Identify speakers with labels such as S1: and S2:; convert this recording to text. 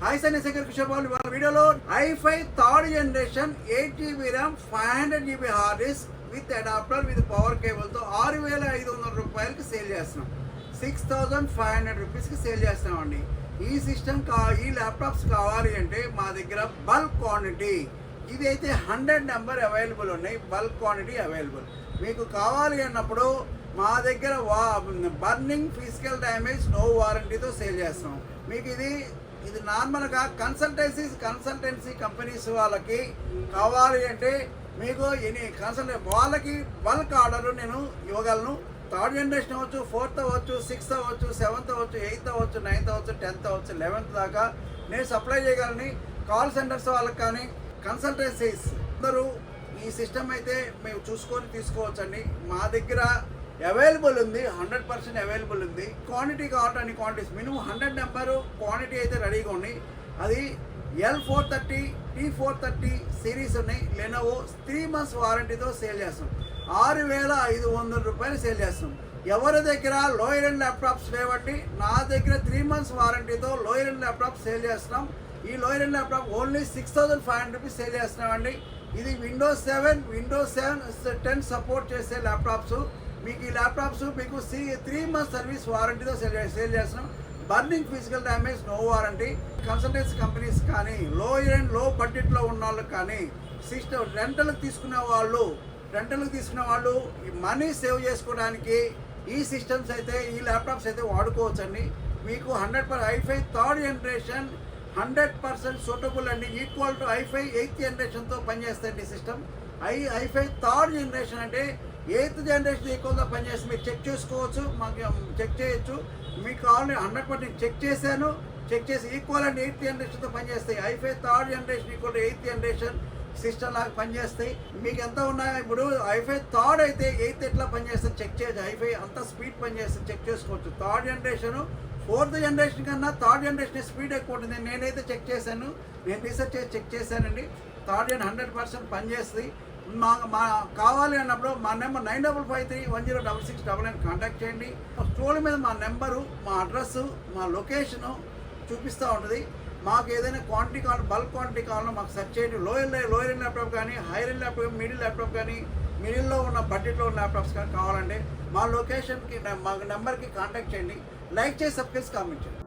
S1: Hi సైన్ శేఖర్ కిషోర్ బాబు వాళ్ళ వీడియోలో I five third generation eight GB RAM five hundred GB hard disk with adapter with power కేబుల్తో ఆరు వేల ఐదు వందల రూపాయలకి సేల్ చేస్తున్నాం. సిక్స్ థౌజండ్ ఫైవ్ హండ్రెడ్ రూపీస్కి సేల్ చేస్తున్నామండి. ఈ సిస్టమ్ కా ఈ ల్యాప్టాప్స్ కావాలి అంటే మా దగ్గర బల్క్ క్వాంటిటీ ఇది అయితే హండ్రెడ్ నెంబర్ అవైలబుల్ ఉన్నాయి. బల్క్ క్వాంటిటీ అవైలబుల్ మీకు కావాలి అన్నప్పుడు మా దగ్గర వా బర్నింగ్ ఫిజికల్ డ్యామేజ్ నో వారంటీతో సేల్ చేస్తున్నాం. మీకు ఇది ఇది నార్మల్గా కన్సల్టెన్సీ కన్సల్టెన్సీ కంపెనీస్ వాళ్ళకి కావాలి అంటే మీకు ఎన్ని కన్సల్టెన్ వాళ్ళకి బల్క్ ఆర్డర్ నేను ఇవ్వగలను. థర్డ్ జనరేషన్ అవ్వచ్చు ఫోర్త్ అవ్వచ్చు సిక్స్త్ అవ్వచ్చు సెవెంత్ అవ్వచ్చు ఎయిత్ అవ్వచ్చు నైన్త్ అవ్వచ్చు టెన్త్ అవ్వచ్చు లెవెన్త్ దాకా నేను సప్లై చేయగలని. కాల్ సెంటర్స్ వాళ్ళకి కానీ కన్సల్టెన్సీస్ అందరూ ఈ సిస్టమ్ అయితే మేము చూసుకొని తీసుకోవచ్చండి. మా దగ్గర అవైలబుల్ ఉంది హండ్రెడ్ పర్సెంట్ అవైలబుల్ ఉంది. క్వాంటిటీ కావాలంటే quantities minimum hundred number quantity అయితే రెడీగా ఉంది. అది L four thirty T four thirty series ఉన్నాయి. లెనోవో త్రీ మంత్స్ వారంటీతో సేల్ చేస్తాం. ఆరు వేల ఐదు వందల రూపాయలు సేల్ చేస్తాం. ఎవరి దగ్గర లోయర్ అండ్ ల్యాప్టాప్స్ లేవండి నా దగ్గర త్రీ మంత్స్ వారంటీతో లోయర్ అండ్ ల్యాప్టాప్ సేల్ చేస్తున్నాం. ఈ lower end laptop only six thousand five hundred rupees sale చేస్తున్నామండి. ఇది Windows seven Windows seven ten support చేసే ల్యాప్టాప్స్ మీకు ఈ ల్యాప్టాప్స్ మీకు సి త్రీ మంత్స్ సర్వీస్ వారంటీతో సేల్ సేల్ చేస్తున్నాం. Burning physical damage no warranty. Consultancy companies కానీ లో అండ్లో బడ్జెట్లో ఉన్న వాళ్ళకి కానీ సిస్టమ్ రెంటల్కి తీసుకునే వాళ్ళు రెంటల్కి తీసుకునే వాళ్ళు ఈ మనీ సేవ్ చేసుకోవడానికి ఈ సిస్టమ్స్ అయితే ఈ ల్యాప్టాప్స్ అయితే వాడుకోవచ్చండి. మీకు hundred per hi-fi third generation hundred percent suitable అండి. Equal to I five eighth జనరేషన్తో పనిచేస్తుంది system. I I five third generation అంటే ఎయిత్ జనరేషన్ ఈక్వల్గా పనిచేస్తుంది. మీరు చెక్ చేసుకోవచ్చు మాకు చెక్ చేయొచ్చు. మీకు కావాలని హండ్రెడ్ పర్సెంట్ చెక్ చేశాను. చెక్ చేసి ఈక్వల్ అండ్ ఎయిత్ జనరేషన్తో పనిచేస్తాయి. I five third generation equal eighth generation. System లాగా పనిచేస్తాయి మీకు ఎంత ఉన్నాయో ఇప్పుడు ఐఫై థర్డ్ అయితే ఎయిత్ ఎట్లా పనిచేస్తుంది చెక్ చేయొచ్చు ఐఫై అంత స్పీడ్ పనిచేస్తుంది చెక్ చేసుకోవచ్చు. థర్డ్ జనరేషన్ ఫోర్త్ జనరేషన్ కన్నా థర్డ్ జనరేషన్ స్పీడ్ ఎక్కువ ఉంటుంది. నేనైతే చెక్ చేశాను. నేను రీసెర్చ్ చేసి చెక్ చేశానండి. థర్డ్ జన్ హండ్రెడ్ పర్సెంట్ పనిచేస్తుంది మా మా కావాలి అన్నప్పుడు మా number nine double five three one zero double six double nine contact చేయండి. స్టోర్ మీద మా నెంబరు మా అడ్రస్సు మా లొకేషను చూపిస్తూ ఉంటుంది. మాకు ఏదైనా క్వాంటిటీ కావాలి బల్క్ క్వాంటిటీ కావాలన్నా మాకు సెర్చ్ చేయండి. లోయర్ లోయర్ ఎండ్ ల్యాప్టాప్ కానీ higher end laptop middle laptop కానీ మిడిల్లో ఉన్న బడ్జెట్లో ఉన్న ల్యాప్టాప్స్ కానీ కావాలంటే మా లొకేషన్కి మా నెంబర్కి కాంటాక్ట్ చేయండి. లైక్ చేసి సబ్స్క్రైబ్ కామెంట్ చేయండి.